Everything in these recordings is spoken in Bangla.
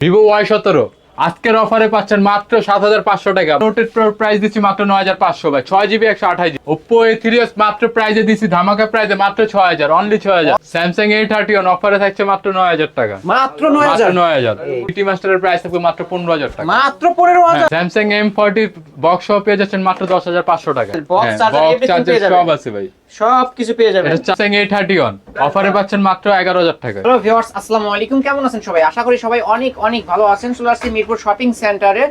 ভিভো ওয়াই সতেরো। আজকের অফারে পাচ্ছেন মাত্র সাত হাজার পাঁচশো টাকা। নোটের প্রাইস দিচ্ছি মাত্র নয় হাজার পাঁচশো ভাই। ছয় জিবি একশো আঠাশ ওপো এ থ্রি মাত্র প্রাইজে দিচ্ছি ধামাকা প্রাইজে মাত্র ছয় হাজার অনলি ছয় হাজার। স্যামসাং এ থার্টি ওয়ান অফারে থাকছে মাত্র নয় হাজার টাকা। মাত্র নয় হাজার? নয় হাজার। সিটি মাস্টারের প্রাইস থাকবে মাত্র পনেরো হাজার টাকা। মাত্র পনেরো হাজার? স্যামসাং এম ফর্টি বক্স সহ পেয়ে যাচ্ছেন মাত্র দশ হাজার পাঁচশো টাকা। বক্স চার্জার সব আছে ভাই। সব কিছু পেয়ে যাবেন। স্যামসাং এ থার্টি ওয়ান অফারে পাচ্ছেন মাত্র এগারো হাজার টাকা। হ্যালো ভিউয়ার্স আসসালামু আলাইকুম। কেমন আছেন সবাই? আশা করি সবাই অনেক অনেক ভালো আছেন। চলে আসছি মিরপুর শপিং সেন্টারে।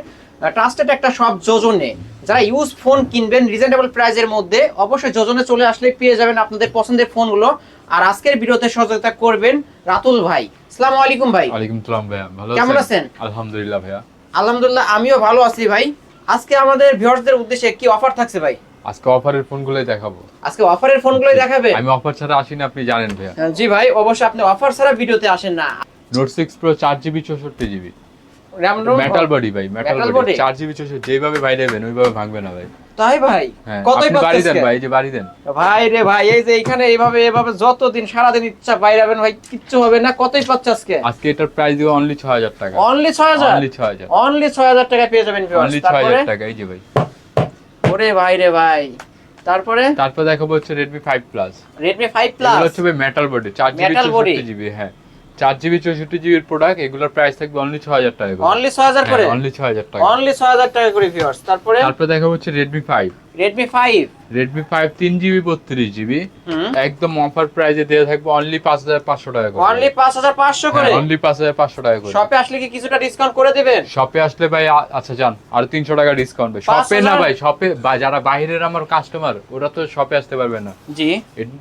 ট্রাস্টেড একটা শপ যোজনে যারা ইউজ ফোন কিনবেন রিজনেবল প্রাইজের মধ্যে অবশ্যই যোজনে চলে আসলে পেয়ে যাবেন আপনাদের পছন্দের ফোনগুলো আর আজকের ভিডিওতে সহযোগিতা করবেন রাতুল ভাই। আসসালামু আলাইকুম ভাই। ওয়ালাইকুম সালাম ভাইয়া। ভালো কেমন আছেন? আলহামদুলিল্লাহ ভাইয়া। আলহামদুলিল্লাহ আমিও ভালো আছি ভাই। আজকে আমাদের ভিউয়ার্সদের উদ্দেশ্যে কি অফার থাকছে ভাই? আজকে অফারের ফোনগুলোই দেখাবো। আজকে অফারের ফোনগুলোই দেখাবে? আমি অফার ছাড়া আসি না আপনি জানেন ভাইয়া। জি ভাই অবশ্যই আপনি অফার ছাড়া ভিডিওতে আসেন না। নোট সিক্স প্রো চার জিবি চৌষট্টি জিবি মেটাল বডি ভাই মেটাল বডি? চার জিবি চৌষট্টি যেভাবে বাইরেবেন ওইভাবে ভাঙবে না ভাই। তাই ভাই? হ্যাঁ কতই বাড়ি দেন ভাই যে বাড়ি দেন। ভাই রে ভাই এই যে এখানে এইভাবে এইভাবে যতদিন সারাদিন ইচ্ছা বাইরাবেন ভাই কিচ্ছু হবে না কতই পাচ্ছে আজকে? আজকে এটার প্রাইস দিব অনলি ছয় হাজার টাকা। অনলি ছয় হাজার? অনলি ছয় হাজার। অনলি ছয় হাজার টাকা পেয়ে যাবেন viewers। অনলি ছয় তারপরে? হাজার টাকা এই যে ভাই। ওরে ভাই রে ভাই। তারপরে? তারপর দেখাবো হচ্ছে Redmi 5 Plus Redmi 5 Plus এগুলো প্লাস হচ্ছে মেটাল বডি চার জিবি Metal body? চৌষট্টি জিবি হ্যাঁ। চার জিবি চৌষট্টি জিবির প্রোডাক্ট এগুলোর প্রাইস থাকবে অনলি ছয় হাজার টাকা করে। অনলি ছয় হাজার করে? অনলি ছয় হাজার টাকা অনলি ছয় হাজার টাকা করে ভিউয়ার্স তারপরে? তারপর দেখাবো হচ্ছে Redmi five Redmi five Redmi five তিন জিবি বত্রিশ জিবি একদম অফার দেওয়া থাকবে অনলি পাঁচ হাজার পাঁচশো টাকা করে। অনলি পাঁচ হাজার পাঁচশো করে? অনলি পাঁচ হাজার পাঁচশো টাকা করে। শপে আসলে কি কিছুটা ডিসকাউন্ট করে দেবেন? শপে আসলে ভাই আচ্ছা যান। আর তিনশো টাকা ডিসকাউন্ট শপে না ভাই শপে যারা বাইরের আমার কাস্টমার ওরা তো শপে আসতে পারবে না। জি।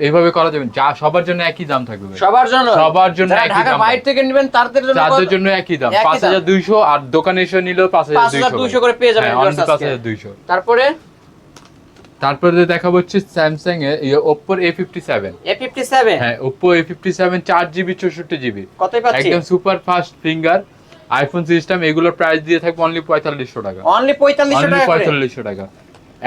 এইভাবে করা যাবে যা সবার জন্য একই দাম থাকবে সবার জন্য? সবার জন্য একই দাম বাইরে থেকে নেবেন তাদের জন্য তাদের জন্য একই দাম। পাঁচ হাজার দুইশো আর দোকানে এসে নিলেও পাঁচ হাজার দুইশো করে পেয়ে যাবেন পাঁচ হাজার দুইশো। তারপরে? তারপরে দেখাবো হচ্ছে স্যামসাং এর ওপ্পোর A fifty seven A fifty seven হ্যাঁ ওপ্পো এ ফিফটি সেভেন চার জিবি চৌষট্টি জিবি কতই পাচ্ছি? একদম super fast finger iPhone system এগুলোর প্রাইস দিয়ে থাকবে অনলি পঁয়তাল্লিশশো টাকা। অনলি পঁয়তাল্লিশশো টাকা করে? পঁয়তাল্লিশশো টাকা।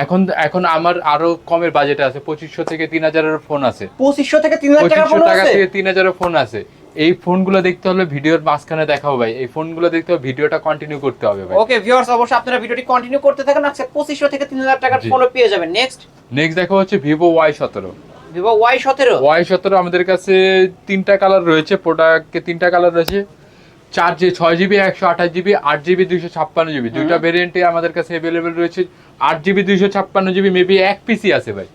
এখন এখন আমার আরও কমের বাজেটে আছে পঁচিশশো থেকে তিন হাজারের ফোন আছে। পঁচিশশো থেকে তিন হাজার টাকা থেকে তিন হাজারের ফোন আছে। এই ফোনগুলো দেখতে হলে ভিডিওর মাঝখানে দেখাবো ভাই। এই ফোনগুলো দেখতে হবে ভিডিওটা কন্টিনিউ করতে হবে ভাই। ওকে ভিউয়ার্স অবশ্যই আপনারা ভিডিওটি কন্টিনিউ করতে থাকেন। আজকে 2500 থেকে তিন হাজার টাকার ফোন ফোনও পেয়ে যাবেন। নেক্সট নেক্সট দেখা হচ্ছে ভিভো ওয়াই সতেরো। ভিভো ওয়াই সতেরো। ওয়াই সতেরো আমাদের কাছে তিনটা কালার রয়েছে প্রোডাক্টে তিনটা কালার রয়েছে। চার জি ছয় জিবি একশো আঠাশ জিবি আট জিবি দুইশো ছাপ্পান্ন জিবি। দুইটা ভেরিয়েন্টে আমাদের কাছে অ্যাভেলেবেল রয়েছে। আট জিবি দুইশো ছাপ্পান্ন জিবি মেবি এক পিসি আছে ভাই।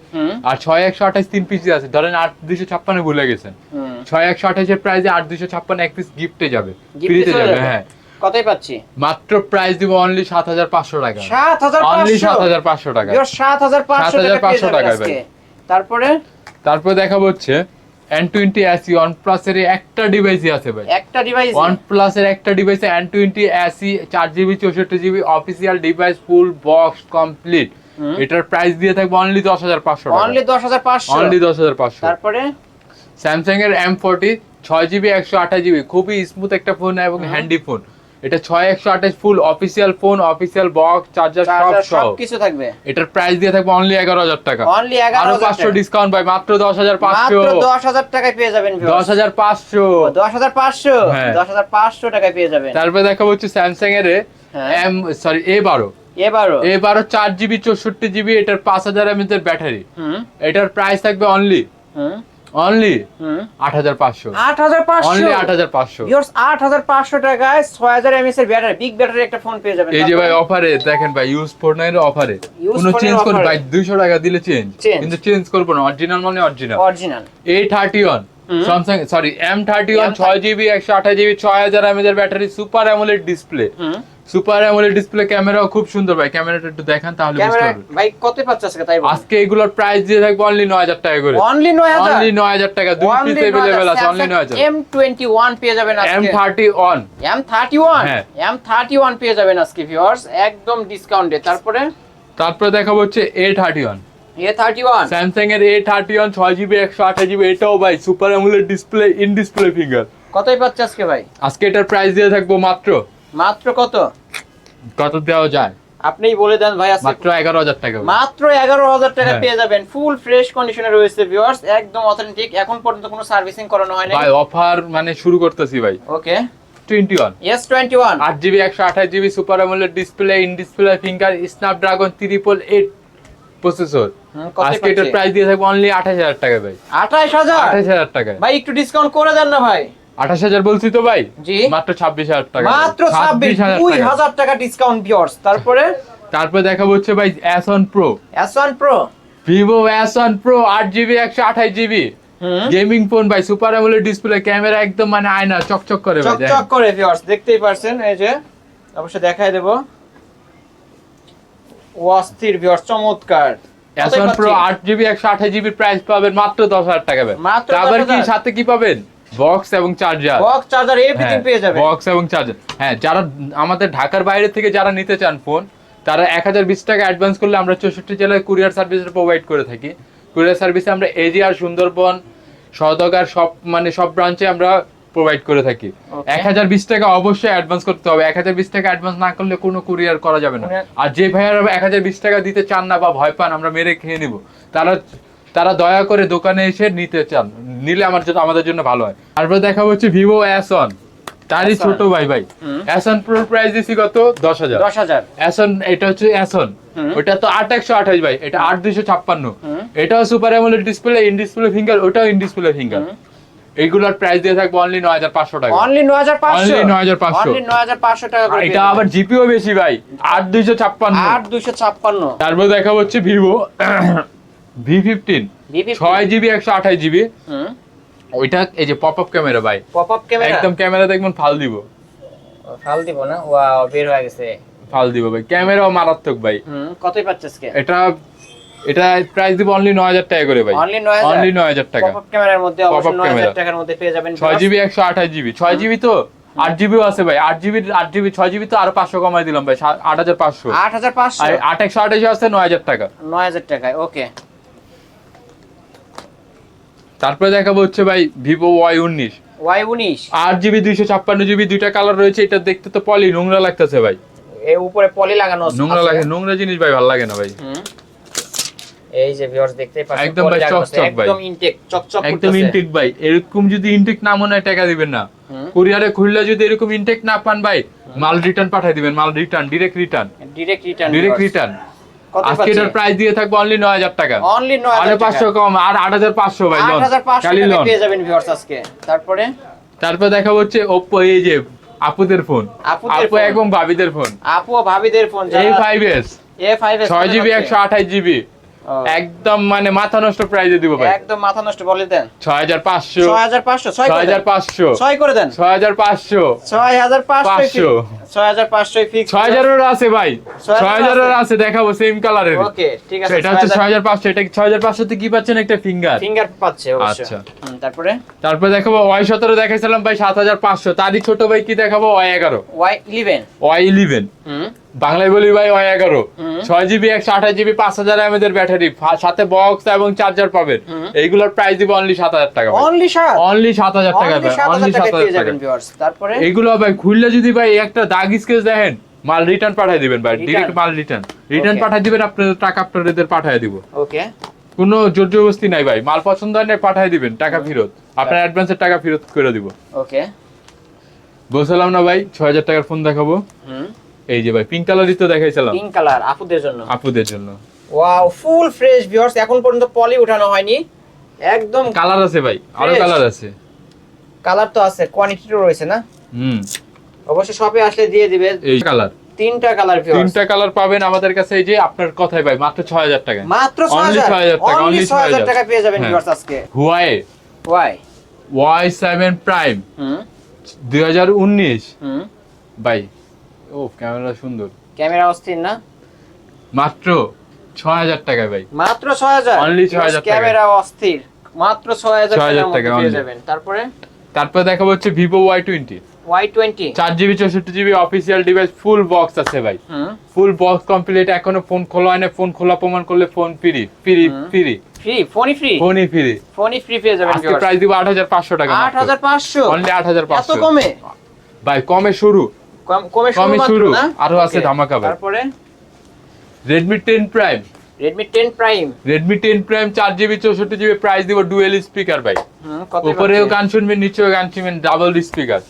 আর ছয় একশো আঠাশ তিন পিসি আছে। ধরেন আট দুইশো ছাপ্পান্ন ভুলে গেছেন। ছয় একশো আঠাশের প্রাইসে আট দুইশো ছাপ্পান্ন এক পিস গিফটে যাবে। ফ্রিতে যাবে? হ্যাঁ। কতই পাচ্ছি? মাত্র প্রাইস দিব অনলি সাত হাজার পাঁচশো টাকা। সাত হাজার অনলি সাত হাজার পাঁচশো টাকা। সাত হাজার পাঁচশো টাকা পেয়ে 7,500 যাবেন টাকায় আজকে। ভাই। তারপরে? তারপর দেখাবো হচ্ছে এন টোয়েন্টি অ্যাসি ওয়ান প্লাসের একটা ডিভাইসই আছে ভাই। একটা ডিভাইস ওয়ান প্লাসের একটা ডিভাইসে এন টোয়েন্টি এসি চার জিবি চৌষট্টি GB official device full box complete এটার প্রাইস দিয়ে থাকবে অনলি দশ হাজার পাঁচশো অনলি দশ হাজার পাঁচশো। অনলি দশ হাজার পাঁচশো। তারপরে? স্যামসাং এর এম ফোর্টি ছয় জিবি একশো আঠাশ জিবি খুবই স্মুথ একটা ফোন এবং হ্যান্ডি ফোন এটা ছয় একশো আঠাশ full official phone official box charger সব সব। কিছু থাকবে। এটার প্রাইস দিয়ে থাকবে অনলি এগারো হাজার টাকা। অনলি এগারো আরও হাজার পাঁচশো ডিসকাউন্ট ভাই মাত্র দশ হাজার পাঁচশো। মাত্র দশ হাজার টাকায় পেয়ে যাবেন viewers। দশ হাজার পাঁচশো। দশ হাজার পাঁচশো? হ্যাঁ। দশ হাজার পাঁচশো টাকায় পেয়ে যাবেন। তারপরে দেখাবো হচ্ছে স্যামসাং এর। এম সরি এ বারো। এবারও এ চার জিবি চৌষট্টি জিবি এটার পাঁচ হাজার এমএচ এর ব্যাটারি এটার প্রাইস থাকবে অনলি অনলি আট হাজার পাঁচশো। আট হাজার পাঁচশো? অনলি আট হাজার পাঁচশো। আট হাজার পাঁচশো টাকায় ছয় হাজার এমএস এর ব্যাটারি বিগ ব্যাটারি একটা ফোন পেয়ে যাবেন। এই যে ভাই? অফারে দেখেন ভাই ইউজ ফোর নাইন অফারে কোনো চেঞ্জ করবে ভাই দুইশো টাকা দিলে চেঞ্জ কিন্তু চেঞ্জ করব না অরিজিনাল মানে original original A thirty one Samsung sorry M thirty one ছয় জিবি একশো আঠাশ জিবি ছয় হাজার এমএচ এর battery super AMOLED display super AMOLED display ক্যামেরাও খুব সুন্দর ভাই। ক্যামেরাটা একটু দেখান তাহলে বুঝতে পারবেন। ভাই কত পাচ্ছে আজকে? তাই আজকে এগুলোর প্রাইস দিয়ে থাকবে অনলি নয় হাজার টাকা করে। অনলি নয় হাজার? অনলি নয় হাজার টাকা। দুই পিস এভেলেবেল আছে অনলি নয় হাজার। এম টোয়েন্টি ওয়ান পেয়ে যাবেন আজকে। Thirty one M thirty one হ্যাঁ। এম থার্টি ওয়ান পেয়ে যাবেন আজকে ভিউয়ার্স একদম ডিসকাউন্টে তারপরে? তারপরে দেখাবো হচ্ছে A thirty one A thirty one Samsung এর এ থার্টি ওয়ান ছয় জিবি একশো আঠাশ জিবি এটাও ভাই super AMOLED display in display finger কতই পাচ্ছে আজকে ভাই? আজকে এটার প্রাইস দিয়ে থাকব মাত্র মাত্র কত? কত দেওয়া যায়? আপনিই বলে দেন ভাই মাত্র এগারো হাজার টাকা মাত্র এগারো হাজার টাকা হ্যাঁ। পেয়ে যাবেন। ফুল ফ্রেশ কন্ডিশনে রয়েছে ভিউয়ার্স একদম অথেন্টিক এখন পর্যন্ত কোনো সার্ভিসিং করানো হয়নি। ভাই অফার মানে শুরু করতেছি ভাই। ওকে। জিবি একশো আঠাশ GB super AMOLED display in display finger Snapdragon triple eight processor আজকে এটার প্রাইস দিয়ে থাকব অনলি টাকা ভাই। টাকায়। ভাই একটু ডিসকাউন্ট করে দেন না ভাই। আঠাশ হাজার বলছি তো ভাই? মাত্র ছাব্বিশ হাজার টাকা। মাত্র ছাব্বিশ হাজার টাকা। ডিসকাউন্ট ভিওর্স তারপরে? তারপরে দেখাবো হচ্ছে ভাই S one pro S one pro Vivo S one pro আট জিবি একশো আঠাশ জিবি গেমিং ফোন ভাই সুপার অ্যামোলেড ডিসপ্লে ক্যামেরা একদম মানে আয়না চকচক করে ভাই চকচক করে ভিউয়ার্স দেখতেই পারছেন এই যে। অবশ্যই দেখাই দেব। অস্থির ভিউয়ার্স চমৎকার। এস ওয়ান প্রো আট জিবি একশো আঠাশ জিবি প্রাইস পাবেন মাত্র দশ হাজার টাকা মাত্র আবার কি সাথে কি পাবেন? বক্স এবং চার্জার বক্স চার্জার এভরিথিং পেয়ে যাবে। বক্স এবং চার্জার হ্যাঁ যারা আমাদের ঢাকার বাইরে থেকে যারা নিতে চান ফোন তারা এক হাজার বিশ টাকা অ্যাডভান্স করলে আমরা চৌষট্টি জেলায় কুরিয়ার সার্ভিস প্রোভাইড করে থাকি। কুরিয়ার সার্ভিসে আমরা এজিআর সুন্দরবন সদগার সব মানে সব ব্রাঞ্চে আমরা প্রোভাইড করে থাকি। এক হাজার বিশ টাকা অবশ্যই অ্যাডভান্স করতে হবে। এক হাজার বিশ টাকা অ্যাডভান্স না করলে কোনো কুরিয়ার করা যাবে না। আর যে ভাইয়ারা এক হাজার বিশ টাকা দিতে চান না বা ভয় পান আমরা মেরে খেয়ে নিব। তারা তারা দয়া করে দোকানে এসে নিতে চান। নিলে আমার জন্য আমাদের জন্য ভালো হয়। তারপর দেখা হচ্ছে ভিভো এস ওয়ান তারই ছোট ভাই ভাই। ওয়ান প্রো প্রাইস দিছি কত? দশ হাজার। দশ হাজার। ওয়ান এটা হচ্ছে ওয়ান ওটা তো আট একশো আঠাশ ভাই এটা আট দুইশো ছাপ্পান্ন। এটাও super AMOLED display in display finger ওটাও ইন ডিসপ্লে ফিঙ্গার। এইগুলোর প্রাইস দিয়ে থাকব অনলি নয় হাজার পাঁচশো টাকা। অনলি নয় হাজার পাঁচশো? Only 9,500 অনলি নয় হাজার পাঁচশো টাকা এটা আবার জিপিও বেশি ভাই আট দুইশো ছাপ্পান্ন। আট দুশো ছাপ্পান্ন। তারপর দেখা হচ্ছে ভিভো ভি ফিফটিন ছয় জিবি একশো আঠাশ জিবি ওইটা এই যে পপ আপ ক্যামেরা ভাই। পপ আপ ক্যামেরা একদম ক্যামেরা দেখবেন ফাল দিব। ফাল দিব না? ওয়াও বের হয়ে গেছে। ফাল দিব ভাই। ক্যামেরাও মারাত্মক ভাই। কতই পাচ্ছে আজকে এটা এটা প্রাইস দিব অনলি নয় হাজার টাকা করে ভাই। অনলি নয় হাজার? অনলি নয় হাজার টাকা। পপ আপ ক্যামেরার মধ্যে হাজার camera। টাকার মধ্যে পেয়ে যাবেন ছয় জিবি একশো আঠাশ জিবি ছয় জিবি তো আট জিবিও আছে ভাই। আট জিবি আট জিবি ছয় জিবি তো আরও পাঁচশো কমাই দিলাম ভাই। সা- আট হাজার পাঁচশো। আট হাজার পাঁচশো? আর আট একশো আঠাশ আছে নয় হাজার টাকা। নয় হাজার টাকায় ওকে তারপরে দেখাবো হচ্ছে ভাই ভিভো ওয়াই উনিশ। ওয়াই উনিশ। আট জিবি দুইশো ছাপ্পান্ন জিবি দুইটা কালার রয়েছে এটা দেখতে তো পলি নোংরা লাগতেছে ভাই। এর উপরে পলি লাগানো নোংরা লাগে নোংরা জিনিস ভাই ভালো লাগে না ভাই। এই যে ভিউয়ার্স দেখতেই পাচ্ছেন একদম ভাই চকচক ভাই। একদম ইনটেক চকচক একদম ইনটেক ভাই এরকম যদি ইনটেক না মনে হয় টাকা দিবেন না। কুরিয়ারে খুললে যদি এরকম ইনটেক না পান ভাই মাল রিটার্ন পাঠিয়ে দিবেন মাল return direct return direct return return আজকে এটার প্রাইস দিয়ে থাকবে অনলি 9000 টাকা। অনলি 9500 কম আর 8500 ভাই 8500 টাকা পেয়ে যাবেন ভিউয়ার্স আজকে। তারপরে? তারপর দেখা হচ্ছে ওপো এই যে আপুদের ফোন আপু এবং ভাবিদের ফোন আপু ও ভাবিদের phone A5s A5s 6GB 128GB একদম মানে মাথা নষ্ট প্রাইজে দিব ভাই। একদম মাথা নষ্ট বলে দেন। ছয় হাজার পাঁচশো। ছয় হাজার পাঁচশো ছয় ছয় করে দেন। পাঁচশো। ছয় করে দেন। ছয় হাজার পাঁচশো। ছয় হাজার পাঁচশো। পাঁচশো। ছয় হাজার পাঁচশোই ফিক্স ছয় হাজারের আছে ভাই। ছয় ছয় হাজারের হাজারের আছে দেখাবো সেম কালারের ওকে ঠিক আছে এটা হচ্ছে ছয় হাজার পাঁচশো এটা ছয় হাজার পাঁচশোতে কি পাচ্ছেন একটা ফিঙ্গার ফিঙ্গার পাচ্ছে অবশ্যই। আচ্ছা। তারপরে? তারপরে দেখাবো ওয়াই সতেরো দেখাইছিলাম ভাই সাত হাজার পাঁচশো। তারই ছোট ভাই কি দেখাবো? ওয়াই এগারো। Y eleven. Y eleven. হুম। বাংলায় বলি ভাই ওয়াই এগারো। ছয় জিবি একশো আঠাশ জিবি পাঁচ হাজার এমএদের ব্যাটারি। সাথে বক্স এবং চার্জার পাবেন। এইগুলোর প্রাইস দিব অনলি সাত হাজার টাকা অনলি সাত? অনলি সাত হাজার টাকা অনলি সাত হাজার টাকা। তারপরে? এইগুলো ভাই খুললে যদি ভাই একটা দাগ স্কেচ দেখেন মাল রিটার্ন পাঠিয়ে দিবেন ভাই ডিরেক্ট মাল রিটার্ন রিটার্ন. পাঠিয়ে দিবেন আপনাদের টাকা আপনাদের পাঠিয়ে দিব। ওকে কোনো জোর জবরদস্তি নাই ভাই মাল পছন্দ হয় না পাঠিয়ে দিবেন টাকা ফেরত। আপনার অ্যাডভান্সের টাকা ফেরত করে দিব। ওকে বলছিলাম না ভাই ছয় হাজার টাকার ফোন দেখাবো। হুম। এই যে ভাই পিঙ্ক কালারই তো দেখাইছিলাম। পিঙ্ক কালার আপুদের জন্য। আপুদের জন্য। ওয়াও ফুল ফ্রেশ ভিউয়ার্স এখন পর্যন্ত পলি উঠানো হয়নি। একদম কালার আছে ভাই আরও কালার আছে। কালার তো আছে কোয়ান্টিটিও রয়েছে না? হুম। অবশ্যই শপে আসলে দিয়ে দিবে। এই কালার তিনটা কালার ভিউয়ার্স তিনটা কালার পাবেন আমাদের কাছে এই যে আপনার কথাই ভাই মাত্র ছয় হাজার টাকা মাত্র Only 6000 6,000 টাকা, অনলি only 6000 6,000 টাকা পেয়ে যাবেন হ্যাঁ। ভিউয়ার্স আজকে। Huawei Y Y seven prime হুম। দুই হাজার উনিশ। হুম। ভাই ও ক্যামেরা সুন্দর। ক্যামেরা অস্থির না? মাত্র ছয় হাজার টাকা ভাই। মাত্র 6000 Only 6,000 টাকা। ক্যামেরা অস্থির। মাত্র 6000 6,000 টাকার মধ্যে টাকা পেয়ে। যাবেন। তারপরে? তারপর দেখাবো হচ্ছে ভিভো ওয়াই টোয়েন্টি Y20 চার জিবি চৌষট্টি GB official device full box আছে ভাই। ফুল বক্স কমপ্লিট এখনও ফোন খোলা হয় না। ফোন খোলা প্রমাণ করলে phone free free free free ফোনই ফ্রি ফোনই ফ্রি ফোনই ফ্রি পেয়ে যাবেন আজকে প্রাইস দিব আট হাজার পাঁচশো টাকা 8500 অনলি আট হাজার এত পাঁচশো। কমে? ভাই কমে শুরু। কম- শুরু আরও আছে ধামাকা। তারপরে? Redmi ten prime prime Redmi ten prime চার জিবি চৌষট্টি জিবি প্রাইস দিব ডুয়েল স্পিকার ভাই। কত উপরেও গান শুনবেন নিচেও গান শুনবেন ডাবল স্পিকার।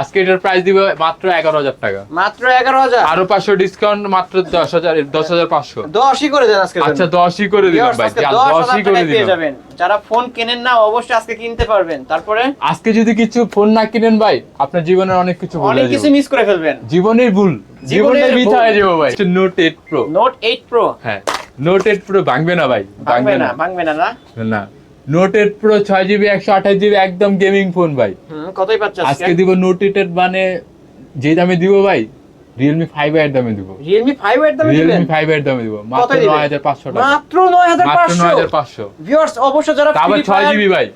আজকে এটার প্রাইস দিব মাত্র এগারো হাজার টাকা। মাত্র এগারো হাজার? আরও পাঁচশো ডিসকাউন্ট মাত্র দশ হাজার দশ হাজার পাঁচশো। দশই করে দেন আজকে আচ্ছা দশই করে দিলাম ভাই। আজকে যা, 10,000 দশই করে টাকায় পেয়ে দিলাম। যারা ফোন কেনেন না অবশ্যই আজকে কিনতে পারবেন। তারপরে? আজকে যদি কিছু ফোন না কিনেন ভাই আপনার জীবনের অনেক কিছু ভুলে অনেক কিছু মিস করে ফেলবেন। জীবনের ভুল। জীবনের মিথ্যা হয়ে যাব ভাই। Note eight pro note eight pro হ্যাঁ। নোট এইট প্রো ভাঙবে না ভাই ভাঙবে না ভাঙবে না না? না। নোটেড প্রো ছয় জিবি একশো আঠাশ জিবি একদম গেমিং ফোন ভাই। কতই পাচ্ছ আজকে? দিব নোট এইট মানে যে দামে দিব ভাই রিয়েলমি ফাইভ এর দামে দিব। রিয়েলমি ফাইভ এর দামে রিয়েলমি ফাইভ এর দামে দিব। মাত্র? নয় হাজার পাঁচশো টাকা। মাত্র নয় হাজার পাঁচশো? ভিউয়ার্স অবশ্য যারা তা আবার Free ছয় জিবি ভাই।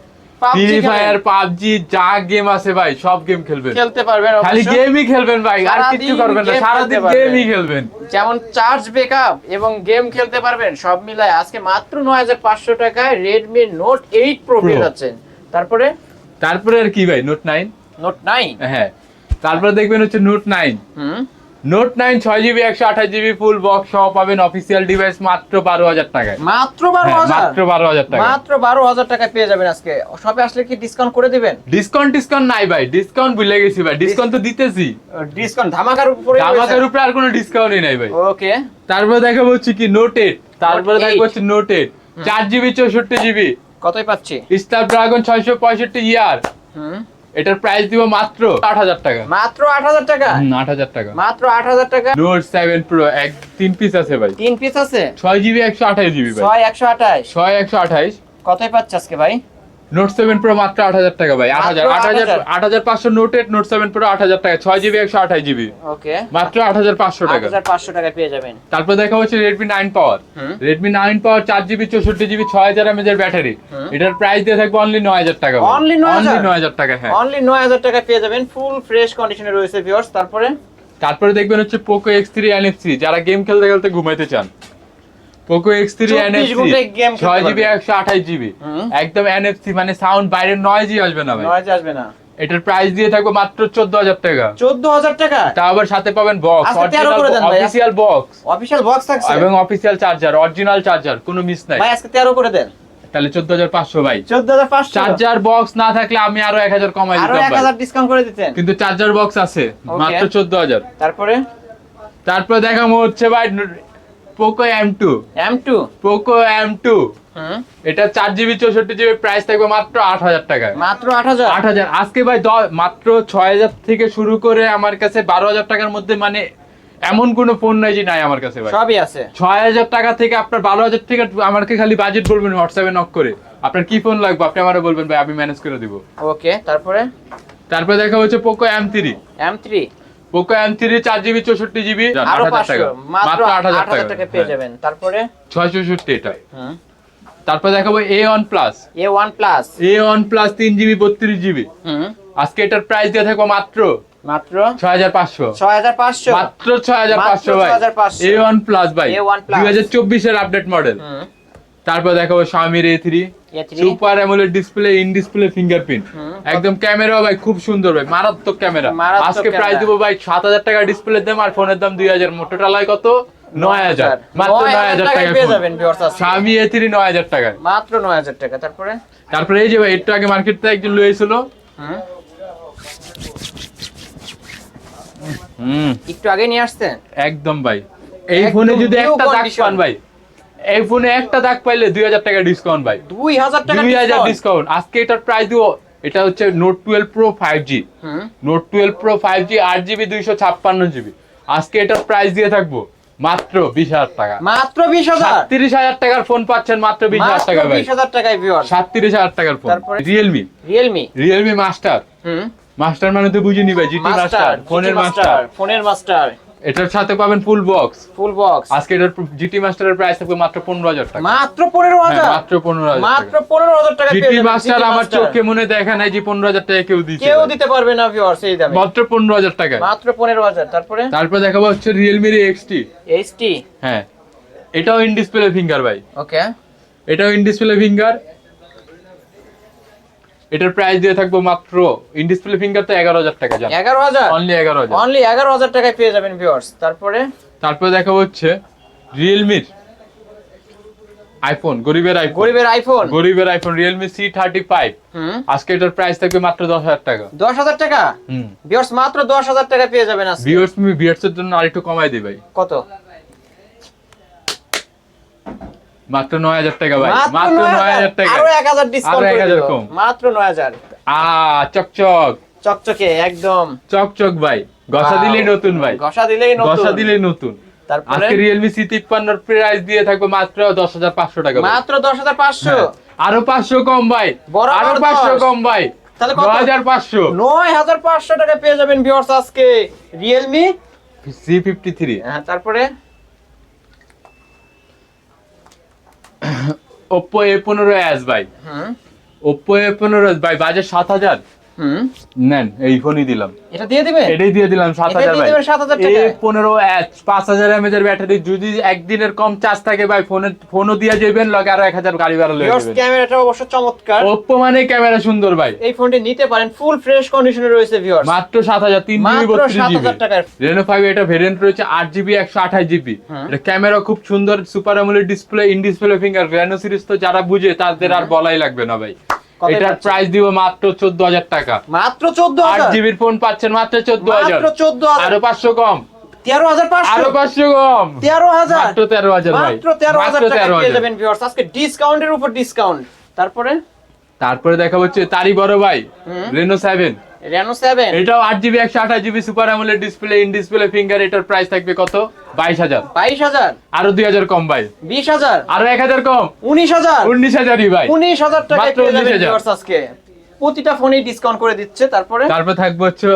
ফ্রি ফায়ার পাবজি যা গেম আছে ভাই সব গেম খেলবেন। খেলতে পারবেন খালি গেমই খেলবেন ভাই আর কিছু করবেন না সারাদিন গেমই খেলবেন। যেমন চার্জ ব্যাকআপ এবং গেম খেলতে পারবেন সব মিলায়। আজকে মাত্র নয় হাজার পাঁচশো টাকায় Redmi note eight pro Pro। পেয়ে যাচ্ছেন তারপরে? তারপরে আর কি ভাই নোট নাইন নোট নাইন হ্যাঁ। তারপরে দেখবেন হচ্ছে নোট নাইন হুম। নোট নাইন ছয় জিবি একশো আঠাশ জিবি ফুল বক্স সহ পাবেন অফিসিয়াল ডিভাইস মাত্র বারো হাজার টাকায়। মাত্র বারো হ্যাঁ, হাজার? মাত্র বারো হাজার টাকা মাত্র বারো হাজার টাকায় পেয়ে যাবেন আজকে। শপে আসলে কি ডিসকাউন্ট করে দিবেন? ডিসকাউন্ট ডিসকাউন্ট নাই ভাই ডিসকাউন্ট ভুলে গেছি ভাই ডিসকাউন্ট তো দিতেছি। ডিসকাউন্ট ধামাকার উপরে আমাদের উপরে আর কোনো ডিসকাউন্টই নাই ভাই। ওকে তারপরে দেখাবো হচ্ছে কি নোট এইট তারপরে দেখাবো হচ্ছে নোট এইট চার জিবি চৌষট্টি জিবি কতই পাচ্ছি? স্টার ড্রাগন ছয়শো পঁয়ষট্টি ইয়ার হুম। এটার প্রাইস দিব মাত্র আট হাজার টাকা। মাত্র আট হাজার টাকা? আট হাজার টাকা। মাত্র আট হাজার টাকা? নোট সেভেন প্রো এক তিন পিস আছে ভাই। তিন পিস আছে? ছয় জিবি একশো আঠাশ জিবি ভাই। ছয় একশো আঠাশ? ছয় একশো আঠাশ। কতই পাচ্ছে আজকে ভাই? নোট সেভেন প্রো মাত্র আট হাজার টাকা ভাই। আট হাজার আট হাজার আট হাজার? পাঁচশো নোট সেভেন প্রো আট হাজার টাকা। ছয় জিবি একশো আঠাশ জিবি ওকে মাত্র আট হাজার পাঁচশো আট টাকা পাঁচশো টাকায় পেয়ে যাবেন। তারপর দেখা হচ্ছে Redmi nine power Redmi nine power চার জিবি চৌষট্টি জিবি ছয় হাজার এমএজ এর ব্যাটারি এটার প্রাইস দিয়ে থাকবে অনলি নয় হাজার টাকা 9,000? নয় হাজার? টাকা হ্যাঁ। অনলি নয় হাজার টাকা পেয়ে যাবেন। ফুল ফ্রেশ কন্ডিশনে রয়েছে ভিউয়ার্স তারপরে? তারপরে দেখবেন হচ্ছে Poco X three N X three যারা গেম খেলতে খেলতে ঘুমাইতে চান পোকো এক্স থ্রি 24 এনএফসি ঘন্টায় game খেলতে ছয় জিবি একশো আঠাশ জিবি একদম এনএফসি মানে সাউন্ড বাইরের নয়েজই আসবে না ভাই। নয় আসবে না। এটার প্রাইস দিয়ে থাকবে মাত্র চোদ্দ হাজার টাকা। চোদ্দ হাজার টাকা? তা আবার সাথে পাবেন বক্স আজকে 13 করে দেন ভাই। অফিসিয়াল বক্স অফিসিয়াল বক্স থাকছে? এবং অফিসিয়াল চার্জার অরিজিনাল চার্জার কোনো মিস নাই। ভাই আজকে তেরো করে দেন। তাহলে চোদ্দ হাজার পাঁচশো ভাই। চোদ্দ হাজার পাঁচশো। চার্জার বক্স না থাকলে আমি আরও এক হাজার কমাই দিতাম এক হাজার ডিসকাউন্ট করে দিতেন। কিন্তু চার্জার বক্স আছে মাত্র চোদ্দ হাজার তারপরে? তারপর দেখাবো হচ্ছে ভাই Poco M two M two Poco M two এটা চার জিবি চৌষট্টি জিবি প্রাইস থাকবে মাত্র আট হাজার টাকায়। মাত্র আট হাজার? আট হাজার। আজকে ভাই মাত্র ছয় হাজার থেকে শুরু করে আমার কাছে বারো হাজার টাকার মধ্যে মানে এমন কোনো ফোন নাই যে নাই আমার কাছে ভাই। সবই আছে। ছয় হাজার টাকা থেকে আপনার বারো হাজার টাকা আমাকে খালি বাজেট বলবেন হোয়াটসঅ্যাপে নক করে। আপনার কি ফোন লাগবে? আপনি আমারে বলবেন ভাই আমি ম্যানেজ করে দিব। ওকে তারপরে? তারপরে দেখা হচ্ছে Poco M three M three Poco M three চার জিবি চৌষট্টি জিবি মাত্র আট হাজার টাকা। পেয়ে হ্যাঁ। যাবেন। তারপরে? ছয় চৌষট্টি এটা। তারপর দেখাবো A one plus A one plus A one plus তিন জিবি বত্রিশ জিবি হুম। আজকে এটার প্রাইস দিয়ে থাকব মাত্র মাত্র? ছয় হাজার পাঁচশো। ছয় হাজার পাঁচশো। মাত্র ছয় হাজার পাঁচশো ভাই। 6,500 এ ওয়ান প্লাস ভাই। A1 Plus। দুই হাজার চব্বিশের আপডেট মডেল হুম। তারপর দেখাবো Xiaomi A three super AMOLED display in display fingerprint. একদম ক্যামেরা ভাই খুব সুন্দর ভাই মারাত্মক ক্যামেরা আজকে প্রাইস। দিব ভাই সাত হাজার টাকা ডিসপ্লে দাম আর ফোনের দাম দুই হাজার। টোটাল কত? নয় হাজার। মাত্র নয় হাজার টাকা পেয়ে যাবেন viewers এ থ্রি নয় হাজার টাকা মাত্র নয় হাজার টাকা। তারপরে? তারপরে এই যে ভাই একটু আগে মার্কেট থেকে একজন লয়েছিল হুম। একটু আগে নিয়ে আসছেন? একদম ভাই। এই ফোনে যদি একটা দাগ। পান ভাই এই ফোনে একটা দাগ পাইলে দুই হাজার টাকা ডিসকাউন্ট ভাই। দুই হাজার টাকা দুই হাজার ডিসকাউন্ট আজকে এটার প্রাইস দিব এটা হচ্ছে note twelve pro five G note twelve pro five G আট জিবি দুইশো ছাপ্পান্ন জিবি আজকে এটার প্রাইস দিয়ে থাকব মাত্র বিশ হাজার টাকা। মাত্র বিশ হাজার? সাতত্রিশ হাজার টাকার ফোন পাচ্ছেন মাত্র বিশ হাজার টাকা বিশ হাজার টাকায় সাতত্রিশ হাজার টাকার phone Realme Realme Realme master master মানে তো বুঝিনি ভাই জিটি মাস্টার ফোনের মাস্টার ফোনের মাস্টার এটার সাথে পাবেন ফুল বক্স ফুল বক্স আজকে এটার জিটি মাস্টারের প্রাইস থাকবে মাত্র পনেরো হাজার টাকা। মাত্র পনেরো হ্যাঁ, হাজার মাত্র পনেরো হাজার মাত্র টাকা পনেরো হাজার টাকা জিটি মাস্টার আমার চোখে মনে দেখা নাই যে পনেরো হাজার টাকা কেউ দিচ্ছে কেউ দিতে পারবে না ভিউয়ার্স এই দামে। মাত্র পনেরো হাজার টাকা। মাত্র পনেরো হাজার। তারপরে? তারপর দেখাবো হচ্ছে রিয়েলমির এক্সটি এইচটি হ্যাঁ। এটাও ইন ডিসপ্লে ফিঙ্গার ভাই। ওকে এটাও ইন ডিসপ্লে ফিঙ্গার এটার প্রাইস দিয়ে থাকব মাত্র ইন ডিসপ্লে ফিঙ্গার তো এগারো হাজার টাকা জান। এগারো হাজার? অনলি এগারো হাজার। অনলি এগারো হাজার টাকায় পেয়ে যাবেন ভিউয়ার্স তারপরে? তারপর দেখাবো হচ্ছে রিয়েলমির আইফোন গরিবের আইফোন গরিবের আইফোন গরিবের iPhone Realme C thirty five হুম। আজকে এটার প্রাইস থাকবে মাত্র দশ হাজার টাকা। দশ হাজার টাকা? হুম। ভিউয়ার্স মাত্র দশ হাজার টাকা পেয়ে যাবেন আজকে। ভিউয়ার্স ভিউয়ার্স এর জন্য আরেকটু কমাই দিই ভাই। কত? মাত্র নয় হাজার টাকা ভাই মাত্র মাত্র নয় হাজার। টাকা। আরও এক হাজার ডিসকাউন্ট আরও 1000 কম। মাত্র নয় হাজার। আ চকচক। চকচকে একদম। চকচক ভাই গসা দিলেই নতুন ভাই। ঘষা দিলেই নতুন। গসা দিলেই নতুন। তারপরে? আজকে রিয়েলমি সি তিপ্পান্নর প্রাইস দিয়ে থাকবে মাত্র দশ হাজার পাঁচশো টাকা মাত্র দশ হাজার পাঁচশো? হ্যাঁ। আরও পাঁচশো কম ভাই। আরও দশ। পাঁচশো কম ভাই। তাহলে কত? নয় হাজার পাঁচশো। নয় হাজার পাঁচশো টাকা পেয়ে যাবেন ভিউয়ার্স আজকে ফিফটি থ্রি হ্যাঁ তারপরে? ওপ্পো এ পনেরো এস ভাই। হ্যাঁ ওপ্পো এ পনেরো ভাই বাজার সাত হাজার। হুম? নেন এই ফোনই দিলাম। এটা দিয়ে এটাই দিয়ে দিলাম সাত এটা হাজার দিয়ে ভাই। 7,000 এ টাকায়? পনেরো এচ পাঁচ হাজার এমএজ এর ব্যাটারি যদি একদিনের কম চার্জ থাকে ভাই ফোনে ফোনও দিয়ে যাবেন লগে আরও এক হাজার গাড়ি ভাড়া ক্যামেরাটা অবশ্য চমৎকার। মানে ক্যামেরা সুন্দর ভাই। এই ফোনটি নিতে পারেন ফুল ফ্রেশ কন্ডিশনে রয়েছে ভিউয়ার্স মাত্র সাত হাজার তিন জিবি মাত্র বত্রিশ জিবি। 7,000 টাকায়। রেনো ফাইভ এটা ভেরিয়েন্ট রয়েছে আট জিবি একশো আঠাশ জিবি। হুম। এটা ক্যামেরা খুব সুন্দর super display in display finger Reno series তো যারা বুঝে তাদের আর বলাই লাগবে না ভাই। এটার? প্রাইস দিব মাত্র চোদ্দ হাজার টাকা। মাত্র চোদ্দ আট হাজার জিবির ফোন পাচ্ছেন মাত্র চোদ্দ হাজার মাত্র চোদ্দ হাজার আরও পাঁচশো কম। তেরো হাজার পাঁচশো? আরও পাঁচশো কম। তেরো হাজার? মাত্র তেরো হাজার ভাই। মাত্র তেরো হাজার মাত্র টাকা পেয়ে যাবেন ভিউয়ার্স আজকে ডিসকাউন্টের উপর ডিসকাউন্ট তারপরে? তারপরে দেখা হচ্ছে তারই বড় ভাই। রেনো সেভেন রেনো সেভেন এটাও আট জিবি একশো আঠাশ জিবি সুপার আমলের ডিসপ্লে ইন ডিসপ্লে ফিঙ্গার এটার প্রাইস থাকবে কত? বাইশ হাজার। বাইশ হাজার। আরও দুই হাজার কম ভাই। বিশ হাজার। আরও এক হাজার কম। উনিশ হাজার। উনিশ হাজারই ভাই। উনিশ হাজার টাকা মাত্র পেয়ে যাবেন 19,000 ভিউয়ার্স আজকে। প্রতিটা ফোনেই ডিসকাউন্ট করে দিচ্ছে তারপরে? তারপর থাকবে হচ্ছে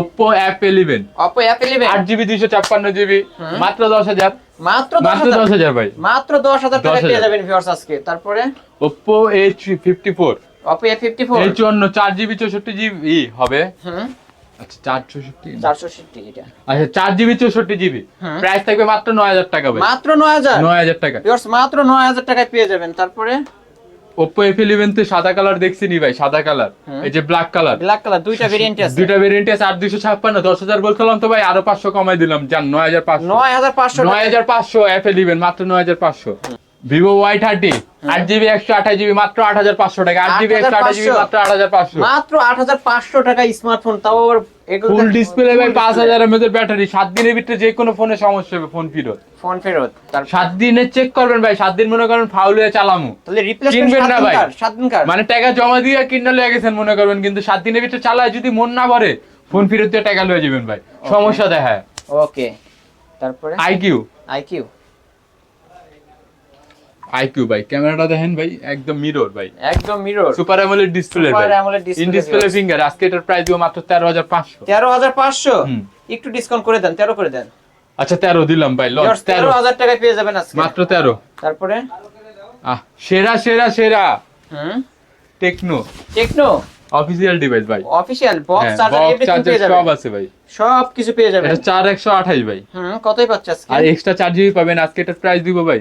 Oppo F eleven Oppo F eleven আট জিবি দুইশো ছাপ্পান্ন জিবি মাত্র দশ হাজার। মাত্র দশ হাজার। দশ হাজার ভাই। মাত্র দশ হাজার টাকা 10,000 পেয়ে যাবেন ভিউয়ার্স আজকে। তারপরে? Oppo H fifty four Oppo A fifty four এই চুয়ান্ন চার জিবি চৌষট্টি জিবি হবে। হুম। আচ্ছা চার চৌষট্টি চারশো সিক্সটি এটা। আচ্ছা চার জিবি চৌষট্টি জিবি। প্রাইস থাকবে মাত্র নয় হাজার টাকা ভাই। মাত্র নয় হাজার? টাকা। ভিউয়ার্স মাত্র নয় হাজার টাকায় পেয়ে যাবেন। তারপরে? ওপ্পো এফ তো সাদা কালার ভাই সাদা কালার এই যে ব্ল্যাক কালার ব্ল্যাক কালার দুইটা ভেরিয়েন্ট আছে। দুইটা ভেরিয়েন্ট আছে আর দুইশো ছাপ্পান্ন দশ হাজার বলছিলাম তো ভাই আরও পাঁচশো কমাই দিলাম। জান নয় হাজার পাঁচশো। নয় হাজার পাঁচশো নয় হাজার পাঁচশো এফ ইলেভেন মাত্র নয় হাজার পাঁচশো। ভিভো ওয়াই থার্টি আট জিবি একশো আঠাশ জিবি মাত্র আট হাজার পাঁচশো টাকা। আট জিবি একশো আঠাশ জিবি মাত্র আট হাজার পাঁচশো। মাত্র আট হাজার পাঁচশো টাকা স্মার্টফোন তাও আবার ফুল ডিসপ্লে ভাই পাঁচ হাজার এমএর ব্যাটারি সাত দিনের ভিতরে যে কোনো ফোনে সমস্যা হবে ফোন ফিরত। ফোন ফেরত সাত দিনে চেক করবেন ভাই সাত দিন মনে করেন ফাউল হয়ে চালামু। তাহলে রিপ্লেসমেন্ট কিনবেন না ভাই। সাত দিন কার? মানে টাকা জমা দিয়ে কিনা লয়ে গেছেন মনে করবেন কিন্তু সাত দিনের ভিতরে চালায় যদি মন না ভরে ফোন ফেরত দিয়ে টাকা লয়ে যাবেন ভাই। সমস্যা দেখায়। ওকে তারপরে? আইকিউ আইকিউ আইকিউ ভাই। ক্যামেরাটা দেখেন ভাই একদম মিরর ভাই। একদম মিরর সুপার অ্যামোলেড ডিসপ্লে ভাই। ইন ডিসপ্লে ফিঙ্গার আজকে এটার প্রাইস দিব মাত্র তেরো হাজার পাঁচশো। তেরো হাজার পাঁচশো? হুম। একটু ডিসকাউন্ট করে দেন তেরো করে দেন। আচ্ছা তেরো দিলাম ভাই তেরো। হাজার টাকায় পেয়ে যাবেন আজকে। মাত্র তেরো। তারপরে? আহ সেরা সেরা সেরা। হুম। টেকনো টেকনো অফিসিয়াল ডিভাইস ভাই। অফিসিয়াল বক্স চার্জার এভরিথিং পেয়ে সব যাবেন আছে ভাই। সব কিছু পেয়ে যাবেন। এটা চার একশো আঠাশ ভাই। হুম কতই পাচ্ছে আজকে? আর এক্সট্রা চার পাবেন আজকে এটার প্রাইস দিব ভাই।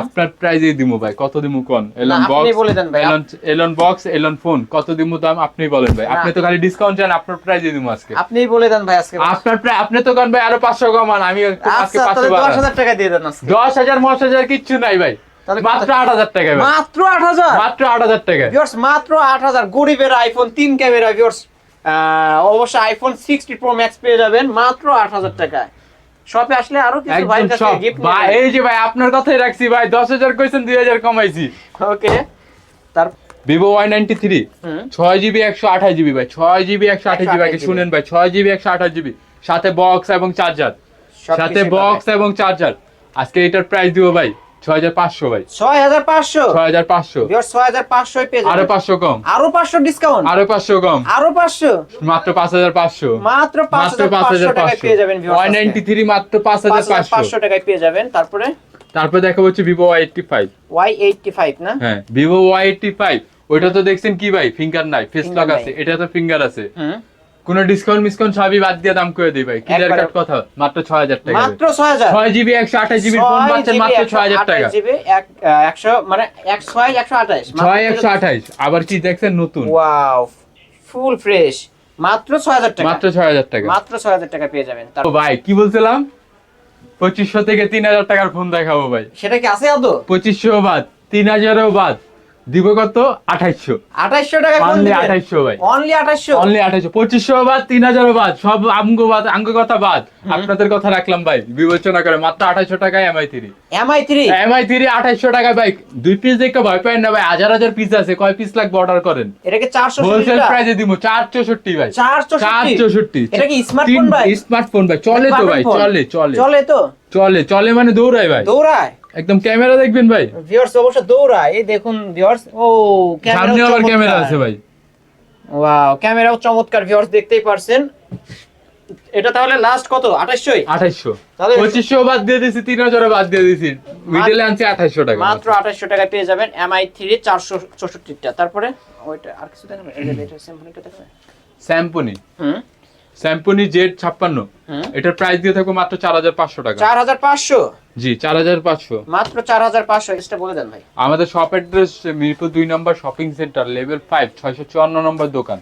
আপনার প্রাইজে দিব ভাই কত দিমু কোন? এলন আপনি বক্স বলে দেন ভাই। এলন এলন বক্স এলন ফোন কত দিমু দাম আপনি বলেন ভাই। আপনি তো খালি ডিসকাউন্ট চান আপনার প্রাইজে দিমু আজকে। আপনিই বলে দেন ভাই আজকে। আপনার প্রায় আপনি তো কোন ভাই আরও পাঁচশো কমান আমি আজকে আচ্ছা দশ বাড়ান। হাজার টাকা দিয়ে দেন আজকে। দশ হাজার পাঁচ কিচ্ছু নাই ভাই। মাত্র আট হাজার টাকা মাত্র আট হাজার? মাত্র আট হাজার টাকা ভিউয়ার্স মাত্র আট হাজার। গরিবের আইফোন তিন ক্যামেরা ভিউয়ার্স অবশ্যই আইফোন সিক্সটি প্রো ম্যাক্স পেয়ে যাবেন মাত্র আট হাজার টাকায়। শপে আসলে আরও কিছু ভাই কাছে গিফট ভাই এই যে ভাই আপনার কথাই রাখছি ভাই দশ হাজার কইছেন দুই হাজার কমাইছি। ওকে তার ভিভো ওয়াই নাইনটি থ্রি ছয় জিবি একশো আঠাশ জিবি ভাই ছয় জিবি একশো আঠাশ জিবি আগে শুনেন ভাই ছয় জিবি একশো আঠাশ জিবি। সাথে বক্স এবং চার্জার সাথে বক্স এবং চার্জার আজকে এটার প্রাইস দিব ভাই ছয় হাজার পাঁচশো ভাই। আরও যাবেন পাঁচশো? কম। আরও পাঁচশো ডিসকাউন্ট আরও পাঁচশো কম। আরও পাঁচশো? মাত্র পাঁচ হাজার পাঁচশো। মাত্র টাকায় পেয়ে যাবেন মাত্র টাকায় পেয়ে যাবেন। তারপরে? তারপর দেখা হচ্ছে না? হ্যাঁ ওইটা তো দেখছেন কি ভাই? ফিঙ্গার নাই ফেস লক আছে। এটা তো ফিঙ্গার আছে। হুম। কোন ডিসকাউন্ট মিসকাউন্ট সবই বাদ দিয়ে দাম করে দিই ভাই। ক্লিয়ার কাট কথা? মাত্র ছয় হাজার টাকা। মাত্র ছয় হাজার? ছয় জিবি একশো আঠাশ জিবি ফোন পাচ্ছেন মাত্র ছয় হাজার টাকা। জিবি একশো মানে এক ছয় একশো আঠাশ। ছয় একশো আঠাশ। আবার কি দেখছেন নতুন? ওয়াও ফুল ফ্রেশ মাত্র ছয় হাজার টাকা। মাত্র ছয় হাজার টাকা। মাত্র ছয় হাজার টাকা পেয়ে যাবেন। তো ভাই কি বলছিলাম? পঁচিশশো থেকে তিন হাজার টাকার ফোন দেখাবো ভাই। সেটা কি আছে আদৌ? পঁচিশশো বাদ তিন হাজারও বাদ। দিব কত? আঠাইশশো। আঠাইশশো টাকা অনলি আঠাইশশো ভাই। অনলি আঠাইশশো? অনলি আঠাইশো পঁচিশশো বাদ তিন হাজারও বাদ সব আঙ্গ বাদ আঙ্গ কথা বাদ। আপনাদের কথা রাখলাম ভাই বিবেচনা করে। মাত্র আঠাইশো টাকায় Mi three Mi three Mi three আঠাইশো টাকা বাইক দুই পিস দেখে ভয় পাই না ভাই হাজার হাজার পিস আছে। কয় পিস লাগবে অর্ডার করেন? এটাকে চারশো হোলসেল প্রাইসে দিব চার চৌষট্টি ভাই। চার চৌষট্টি? এটা কি স্মার্টফোন ভাই? স্মার্টফোন ভাই চলে তো ভাই চলে চলে। চলে তো? চলে চলে মানে দৌড়ায় ভাই। দৌড়ায়? একদম ক্যামেরা দেখবেন ভাই। ভিউয়ার্স অবশ্য দৌড়ায় এই দেখুন ভিউয়ার্স ও সামনে আবার ক্যামেরা আছে ভাই। ওয়াও ক্যামেরাও চমৎকার ভিউয়ার্স দেখতেই পারছেন। এটা তাহলে লাস্ট কত? 2800 আঠাইশো তাহলে- পঁচিশশো বাদ দিয়ে দিছি তিন হাজারও বাদ দিয়ে দিছি। মিডলে আনছি আঠাইশো টাকা মাত্র 2800 টাকা পেয়ে যাবেন এমআই 3 464 টা তারপরে ওইটা আর কিছু দেখেন যে এটা স্যাম্পলটা দেখেন স্যাম্পনি হুম। স্যাম্পনি জেড ছাপ্পান্ন। এটার প্রাইস দিয়ে থাকব মাত্র চার হাজার পাঁচশো টাকা। 4500 জি চার হাজার পাঁচশো। মাত্র 4500 এটা বলে দেন ভাই। আমাদের শপ অ্যাড্রেস মিরপুর দুই number shopping centre level five ছয়শো চুয়ান্ন নম্বর দোকান।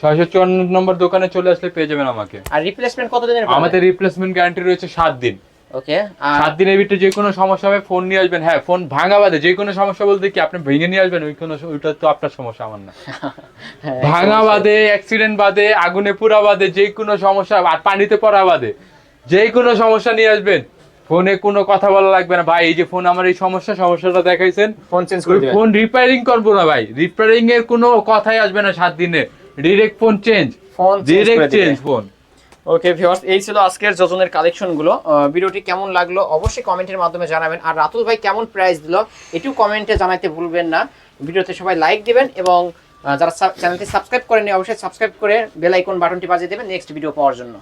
ছয়শো চুয়ান্ন নম্বর দোকানে চলে আসলে পেয়ে যাবেন আমাকে। আর রিপ্লেসমেন্ট কত দিনের আমাদের রিপ্লেসমেন্ট গ্যারান্টি রয়েছে সাত দিন। ওকে সাত দিনের ভিতরে যে কোনো সমস্যা হবে ফোন নিয়ে আসবেন। হ্যাঁ ফোন ভাঙা বাদে যে কোনো সমস্যা বলতে কি আপনি ভেঙে নিয়ে আসবেন? ওই কোনো ওইটা তো আপনার সমস্যা আমার না। হ্যাঁ, ভাঙা বাদে অ্যাক্সিডেন্ট বাদে আগুনে পুরা বাদে যে কোনো সমস্যা আর পানিতে পড়া বাদে যে কোনো সমস্যা নিয়ে আসবেন। ফোনে কোনো কথা বলা লাগবে না। ভাই এই যে ফোন আমার এই সমস্যা সমস্যাটা দেখাইছেন। ফোন চেঞ্জ করে ফোন রিপেয়ারিং করব না ভাই। রিপেয়ারিং এর কোনো কথাই আসবে না সাত দিনে। Direct phone change phone direct change phone okay viewers এই ছিল আজকের যোজনের কালেকশনগুলো ভিডিওটি কেমন লাগল অবশ্যই কমেন্টের মাধ্যমে জানাবেন। আর রাতুল ভাই কেমন প্রাইস দিল এটিও কমেন্টে জানাতে ভুলবেন না। ভিডিওতে সবাই লাইক দিবেন এবং যারা চ্যানেলটি সাবস্ক্রাইব করেনি অবশ্যই সাবস্ক্রাইব করে বেল আইকন বাটনটি বাজিয়ে দেবেন নেক্সট ভিডিও পাওয়ার জন্য।